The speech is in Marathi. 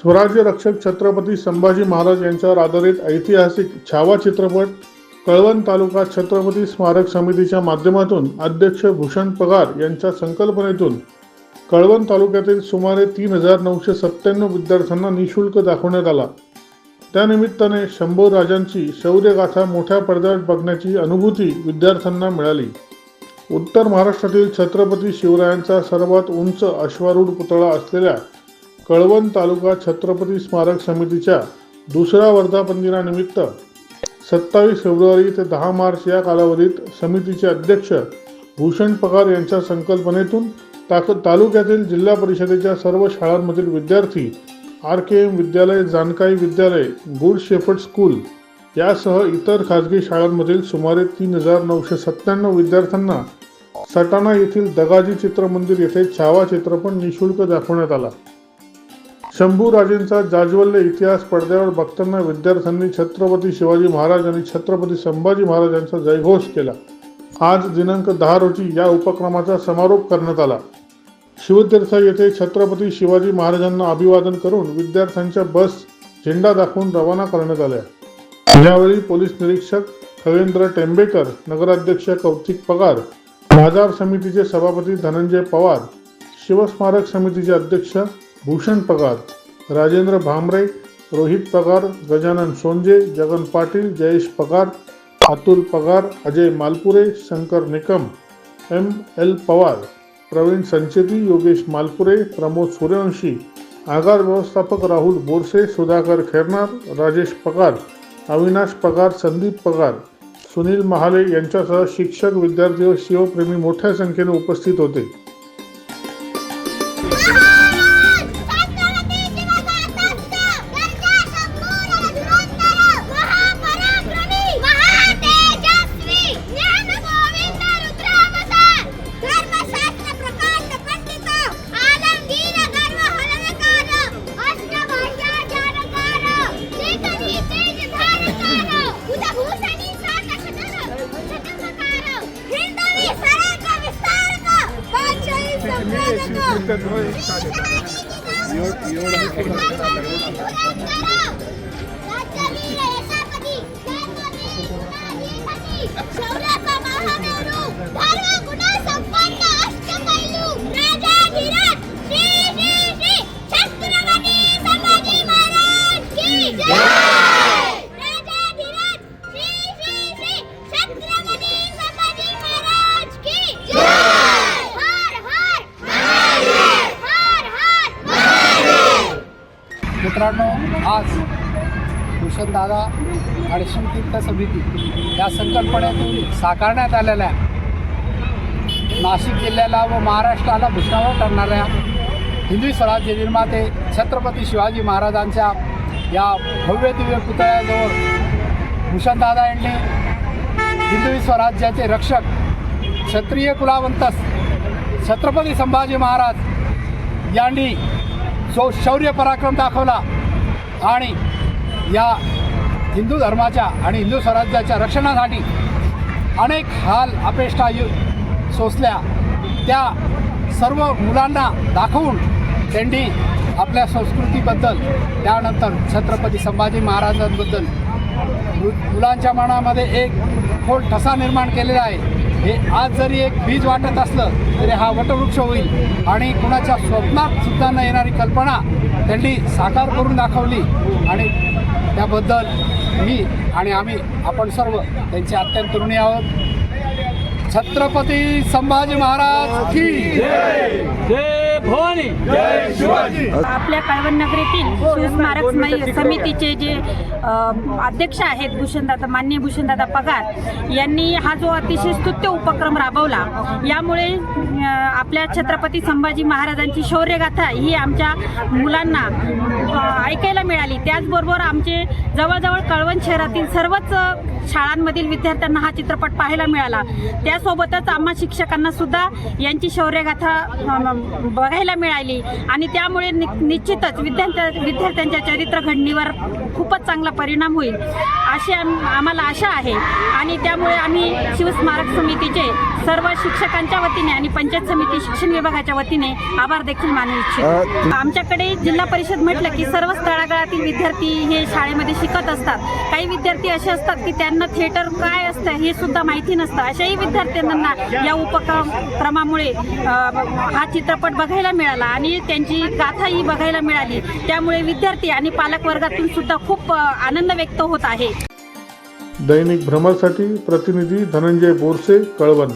स्वराज्य रक्षक छत्रपती संभाजी महाराज यांच्यावर आधारित ऐतिहासिक छावा चित्रपट कळवण तालुका छत्रपती स्मारक समितीच्या माध्यमातून अध्यक्ष भूषण पगार यांच्या संकल्पनेतून कळवण तालुक्यातील सुमारे तीन हजार नऊशे सत्त्याण्णव विद्यार्थ्यांना निशुल्क दाखवण्यात आला. त्यानिमित्ताने शंभू राजांची शौर्यगाथा मोठ्या पडद्यावर बघण्याची अनुभूती विद्यार्थ्यांना मिळाली. उत्तर महाराष्ट्रातील छत्रपती शिवरायांचा सर्वात उंच अश्वारूढ पुतळा असलेल्या कळवण तालुका छत्रपती स्मारक समितीच्या दुसऱ्या वर्धापन दिनानिमित्त सत्तावीस फेब्रुवारी ते दहा मार्च या कालावधीत समितीचे अध्यक्ष भूषण पगार यांच्या संकल्पनेतून ताक तालुक्यातील जिल्हा परिषदेच्या सर्व शाळांमधील विद्यार्थी आर के एम विद्यालय जानकाई विद्यालय गुड शेफर्ड स्कूल यासह इतर खाजगी शाळांमधील सुमारे तीन हजार नऊशे सत्त्याण्णव विद्यार्थ्यांना सटाणा येथील दगाजी चित्रमंदिर येथे छावा चित्रपट निशुल्क दाखवण्यात आला. शंभूराजेंचा जाज्वल्य इतिहास पडद्यावर बघताना विद्यार्थ्यांनी छत्रपती शिवाजी महाराज आणि छत्रपती संभाजी महाराजांचा जयघोष केला. आज दिनांक दहा रोजी या उपक्रमाचा समारोप करण्यात आला. शिवतीर्थ येथे छत्रपती शिवाजी महाराजांना अभिवादन करून विद्यार्थ्यांच्या बस झेंडा दाखवून रवाना करण्यात आल्या. यावेळी पोलीस निरीक्षक खगेंद्र टेंबेकर नगराध्यक्ष कौतिक पगार बाजार समितीचे सभापती धनंजय पवार शिवस्मारक समितीचे अध्यक्ष भूषण पगार राजेंद्र भामरे रोहित पगार गजानन सोंजे जगन पाटील जयेश पगार अतुल पगार अजय मालपुरे शंकर निकम एम एल पवार प्रवीण संचेती योगेश मालपुरे प्रमोद सूर्यवंशी आगार व्यवस्थापक राहुल बोरसे सुधाकर खेरनार राजेश पगार अविनाश पगार संदीप पगार सुनील महाले यांच्यासह शिक्षक विद्यार्थी व शिवप्रेमी मोठ्या संख्येने उपस्थित होते. Yo, yo, मित्रांनो आज भूषणदादा आणि तीर्थ समिती या संकल्पनेतून साकारण्यात आलेल्या नाशिक जिल्ह्याला व महाराष्ट्राला भूषणावर ठरणाऱ्या हिंदवी स्वराज्य निर्माते छत्रपती शिवाजी महाराजांच्या या भव्य दिव्य पुतळ्याजवळ भूषणदादा यांनी हिंदवी स्वराज्याचे रक्षक क्षत्रिय कुलावंत छत्रपती संभाजी महाराज यांनी जो शौर्य पराक्रम दाखवला आणि या हिंदू धर्माच्या आणि हिंदू स्वराज्याच्या रक्षणासाठी अनेक हाल अपेष्टा यु सोसल्या. त्या सर्व मुलांना दाखवून त्यांनी आपल्या संस्कृतीबद्दल त्यानंतर छत्रपती संभाजी महाराजांबद्दल मु- मुलांच्या मनामध्ये एक खोल ठसा निर्माण केलेला आहे. हे आज जरी एक बीज वाटत असलं तरी हा वटवृक्ष होईल. आणि कुणाच्या स्वप्नात सुद्धा न येणारी कल्पना त्यांनी साकार करून दाखवली. आणि त्याबद्दल मी आणि आम्ही आपण सर्व त्यांचे अत्यंत ऋणी आहोत. छत्रपती संभाजी महाराज की आपल्या कळवण नगरीतील शिवस्मारक स्मय- समितीचे जे अध्यक्ष आहेत भूषणदादा मान्य भूषणदादा पगार यांनी हा जो अतिशय स्तुत्य उपक्रम राबवला यामुळे आपल्या छत्रपती संभाजी महाराजांची शौर्यगाथा ही आमच्या मुलांना ऐकायला मिळाली. त्याचबरोबर आमचे जवळजवळ कळवण शहरातील सर्वच शाळांमधील विद्यार्थ्यांना हा चित्रपट पाहायला मिळाला. त्यासोबतच आम्हा शिक्षकांना सुद्धा यांची शौर्यगाथा बघायला मिळाली. आणि त्यामुळे नि- निश्चितच विद्यार्थ्या विद्यार्थ्यांच्या चरित्र घडणीवर खूपच चांगला परिणाम होईल अशी आम- आम्हाला आशा आहे. आणि त्यामुळे आम्ही शिवस्मारक समितीचे सर्व शिक्षकांच्या वतीने आणि पंचायत समिती शिक्षण विभागाच्या वतीने आभार देखील मानू इच्छितो. आमच्याकडे जिल्हा परिषद म्हटलं की सर्व तळागाळातील विद्यार्थी हे शाळेमध्ये शिकत असतात. काही विद्यार्थी असे असतात की त्यांना थिएटर काय असतं हे सुद्धा माहिती नसतं. अशाही विद्यार्थ्यांना या उपक्रमामुळे हा चित्रपट बघायला मिळाला आणि त्यांची गाथाही बघायला मिळाली. त्यामुळे विद्यार्थी आणि पालक वर्गातून सुद्धा खूप आनंद व्यक्त होत आहे. दैनिक भ्रमरसाठी प्रतिनिधी धनंजय बोरसे कळवण